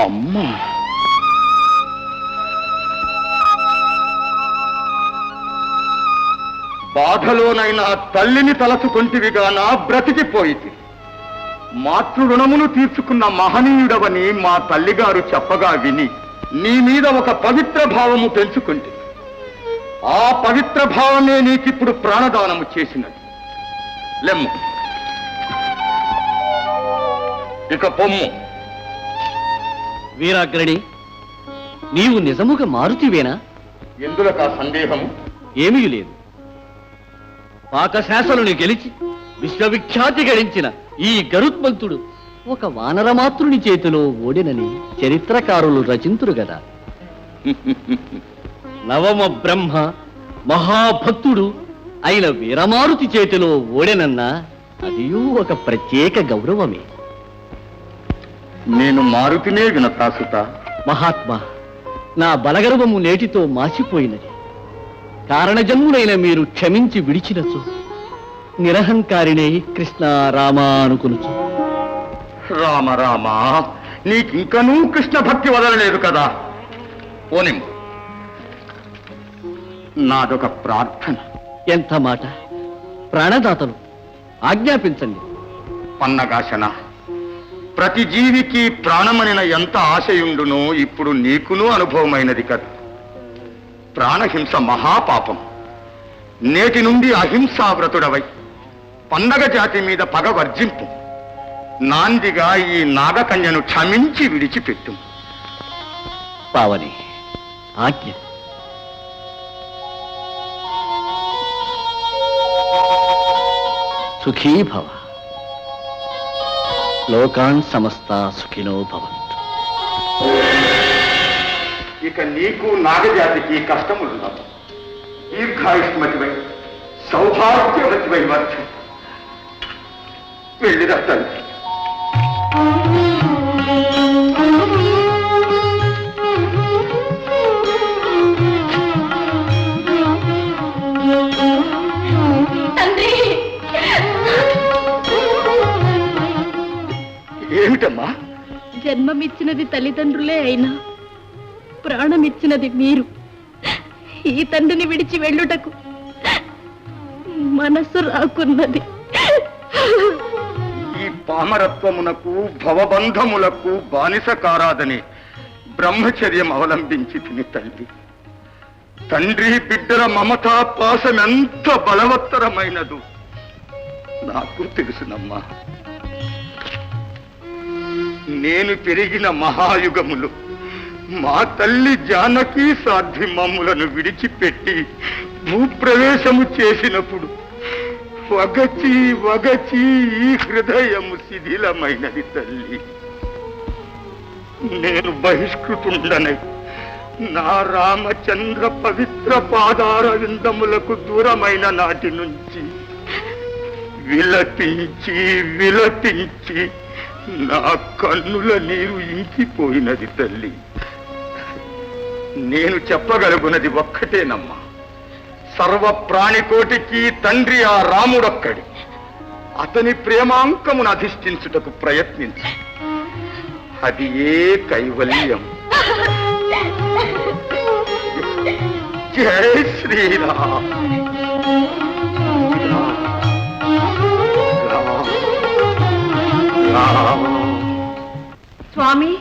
అమ్మా. బాధలోనైనా తల్లిని తలచుకొంటివిగా నా బ్రతికిపోయింది తీర్చుకున్న మహనీయుడవని మా తల్లిగారు చెప్పగా విని నీ మీద ఒక పవిత్ర భావము పెంచుకుంటే. ఆ పవిత్ర భావమే నీకిప్పుడు ప్రాణదానము చేసినది. లెమ్ము. ఇక పొమ్ము. వీరాగ్రణి నీవు నిజముగా మారుతివేనా? ఎందులకా సందేహము? ఏమీ లేదు. పాకశాసనుని గెలిచి విశ్వవిఖ్యాతి గడించిన ఈ గరుత్మంతుడు ఒక వానరమాతృని చేతిలో ఓడినని చరిత్రకారులు రచింతురు గదా. నవమ బ్రహ్మ మహాభక్తుడు అయిన వీరమారుతి చేతిలో ఓడెనన్నా అదియూ ఒక ప్రత్యేక గౌరవమే. నేను మారుతినే వినతాసుత మహాత్మా నా బలగర్వము నేటితో మాసిపోయినది. కారణజన్ములైన మీరు క్షమించి విడిచినచు. నిరహంకారినే కృష్ణ రామా అనుకునుచు. రామ రామ నీకింకనూ కృష్ణ భక్తి వదలలేదు కదా? పోనిం నాదొక ప్రార్థన. ఎంత మాట? ప్రాణదాతలు ఆజ్ఞాపించండి. పన్నగాశన. ప్రతి జీవికి ప్రాణమనిన ఎంత ఆశయుండునో ఇప్పుడు నీకునూ అనుభవమైనది కదా ప్రాణహింస మహాపాపం. నేటి నుండి అహింసావ్రతుడవై. పండగ జాతి మీద పగ వర్జింపు. నాందిగా ఈ నాగకన్యను క్షమించి విడిచిపెట్టు. పావని ఆజ్ఞ. సుఖీభవ. లోకాన్ సమస్త సుఖినో భవంతు. ఇక నీకు నాగజాతికి కష్టములు కష్టములున్నావు దీర్ఘాయుష్మతివై సౌభాగ్యవతివై వచ్చు వెళ్ళిరా తల్లి. ఏమిటమ్మా జన్మమిచ్చినది తల్లిదండ్రులే అయినా ప్రాణమిచ్చినది మీరు. ఈ తండ్రిని విడిచి వెళ్ళుటకు మనస్సు రాకున్నది. ఈ పామరత్వమునకు భవబంధములకు బానిస కారాదని బ్రహ్మచర్యం అవలంబించి తిని తల్లి. తండ్రి బిడ్డల మమతా పాసం ఎంత బలవత్తరమైనదు. నాకు తెలుసునమ్మా. నేను పెరిగిన మహాయుగములు మా తల్లి జానకి సాధ్వి మమ్ములను విడిచిపెట్టి భూప్రవేశము చేసినప్పుడు వగచి వగచి ఈ హృదయము శిథిలమైనది తల్లి. నేను బహిష్కృతుండనై నా రామచంద్ర పవిత్ర పాదార విందములకు దూరమైన నాటి నుంచి విలపించి విలపించి నా కన్నుల నీరు ఇంకిపోయినది తల్లి. నేను చెప్పగలుగునది ఒక్కటేనమ్మా. సర్వ ప్రాణికోటికి తండ్రి ఆ రాముడొక్కడి. అతని ప్రేమాంకమును అధిష్ఠించుటకు ప్రయత్నించు. అది ఏ కైవల్యం? జై శ్రీరామ్. స్వామి.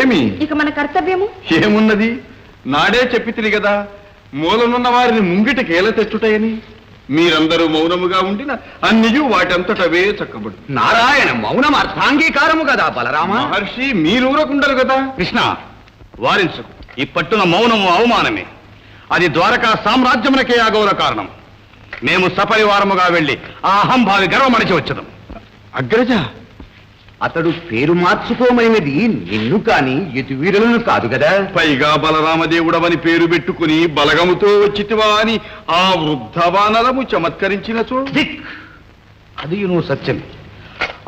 ఏమి? ఇక మన కర్తవ్యము? ఏమున్నది? నాడే చెప్పితిరి కదా మూలనున్న వారిని ముంగిట కేల తెచ్చుటయని? మీరందరూ మౌనముగా ఉండిన అన్నియు వాటంతటవే చక్కబడు నారాయణ మౌనం అర్థాంగీకారము కదా బలరామ? మహర్షి మీరూరకుండరు కదా కృష్ణ వారించు ఈ పట్టున మౌనము అవమానమే. అది ద్వారకా సామ్రాజ్యమునకే ఆగౌర కారణం. మేము సపరివారముగా వెళ్ళి ఆ అహంభావి గర్వమణిచి వచ్చదం. అగ్రజ అతడు పేరు మార్చుకోమైనది నిన్ను కాని ఎటువీరులను కాదు కదా. పైగా బలరామదేవుడవని పేరు పెట్టుకుని బలగముతో వచ్చితివా అని ఆ వృద్ధవానరము చమత్కరించినచో? దిక్! అది నువ్వు సత్యం.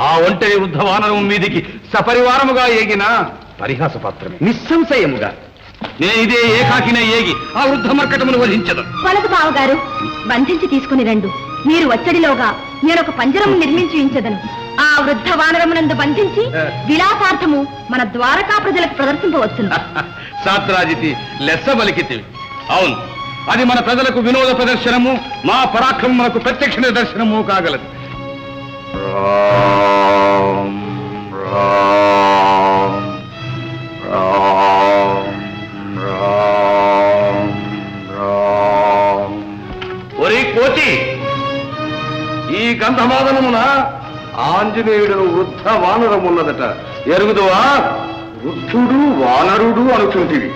ఆ ఒంటరి వృద్ధవానరము మీదికి సపరివారముగా ఏగిన పరిహాసపాత్రమే నిస్సంశయముగా. నేను ఇదే ఏకాకినే ఏగి ఆ వృద్ధ మర్కటమును వధించదు. వలదు బావగారు బంధించి తీసుకుని రండు. మీరు వచ్చడిలోగా నేను ఒక పంజరము నిర్మించి ఉంచదను. ఆ వృద్ధ వానరమునందు బంధించి. విలాసార్థము మన ద్వారకా ప్రజలకు ప్రదర్శింపవచ్చును. శాస్త్రాజితి లెస్స బలికితివి అవును అది మన ప్రజలకు వినోద ప్రదర్శనము మా పరాక్రమములకు ప్రత్యక్ష నిదర్శనము కాగలదు. ఒరే కోతి ఈ గంధమాదనమున ఆంజనేయుడు వృద్ధ వానరమున్నదట. ఎరుగుదువా వృద్ధుడు వానరుడు అనుకుంటివి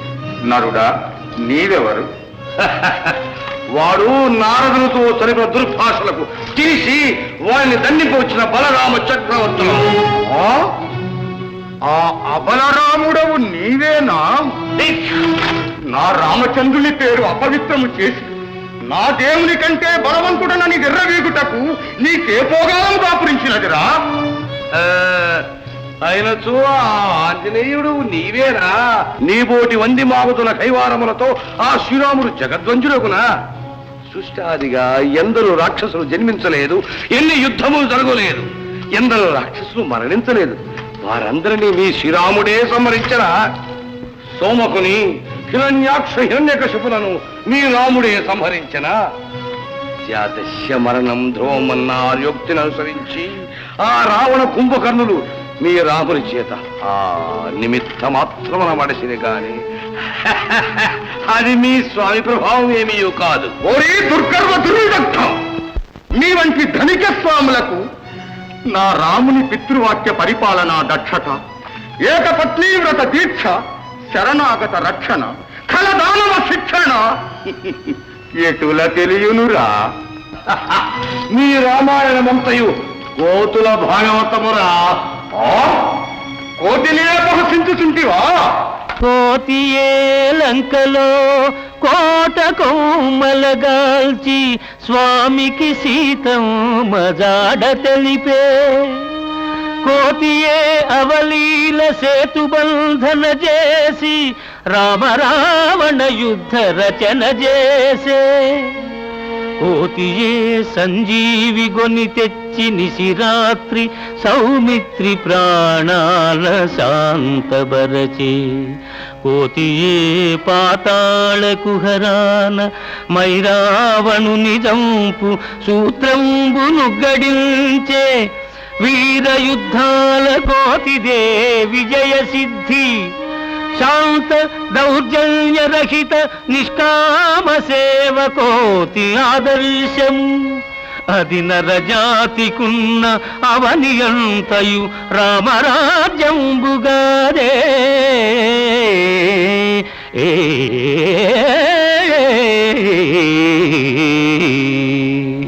నరుడా నీవెవరు? వాడు నారదులతో జరిపిన దుర్భాషలకు తీసి వారిని దండింపవచ్చిన బలరామ చక్రవర్తులు. ఆ? ఆ అబలరాముడవు నీవేనా? నా రామచంద్రుని పేరు అపవిత్రము చేసి నా దేవుని కంటే బలవంతుడనని విర్రవీగుటకు నీకే పోగాలం దాపురించినదిరా. ఆ, అయినచో ఆ ఆంజనేయుడు నీవేనా? నీబోటి వంది మాగుతున్న కైవారములతో ఆ శ్రీరాముడు జగద్వంజులకునా సృష్టాదిగా ఎందరు రాక్షసులు జన్మించలేదు ఎన్ని యుద్ధములు జరగలేదు ఎందరు రాక్షసులు మరణించలేదు. వారందరినీ మీ శ్రీరాముడే సంహరించరా? సోమకుని హిరణ్యాక్ష హిరణ్యకశిపులను మీ రాముడే సంహరించిన. జాతస్య మరణం ధ్రువమన్న ఆర్యోక్తిని అనుసరించి ఆ రావణ కుంభకర్ణులు మీ రాముని చేత ఆ నిమిత్త మాత్రమున మడిసిని కాని అది మీ స్వామి ప్రభావం ఏమీ కాదు. ఓరే దుర్గర్వ దుర్విదగ్ధం! మీ వంటి ధనిక స్వాములకు నా రాముని పితృవాక్య పరిపాలన దక్షత ఏకపత్నీవ్రత దీక్ష శరణాగత రక్షణ ఖలదానవ శిక్షణ. ఎటుల తెలియనురా? మీ రామాయణమంతయు కోతుల భాగవతమురా. ఆ? కోటినే అపహసించుచుంటివా కోతియే లంకలో కోట కోమలగాల్చి స్వామికి సీతం మజాడ తెలిపే. కోతియే అవలీల సేతుబంధన చేసి రామరావణ యుద్ధ రచన చేసే. కోతియే సంజీవి గొని తెచ్చి నిశిరాత్రి సౌమిత్రి ప్రాణాల శాంతబరచే కోతియే పాతాళ కుహరాన మైరావణు నిజంపు సూత్రంబును గడించే. వీర యుద్ధాల కోతిదే విజయ సిద్ధి. శాంత దౌర్జన్యరహిత నిష్కామ సేవకోతి ఆదర్శము అది నరజాతికున్న అవనియంతయు రామరాజ్యంబుగారే ఏ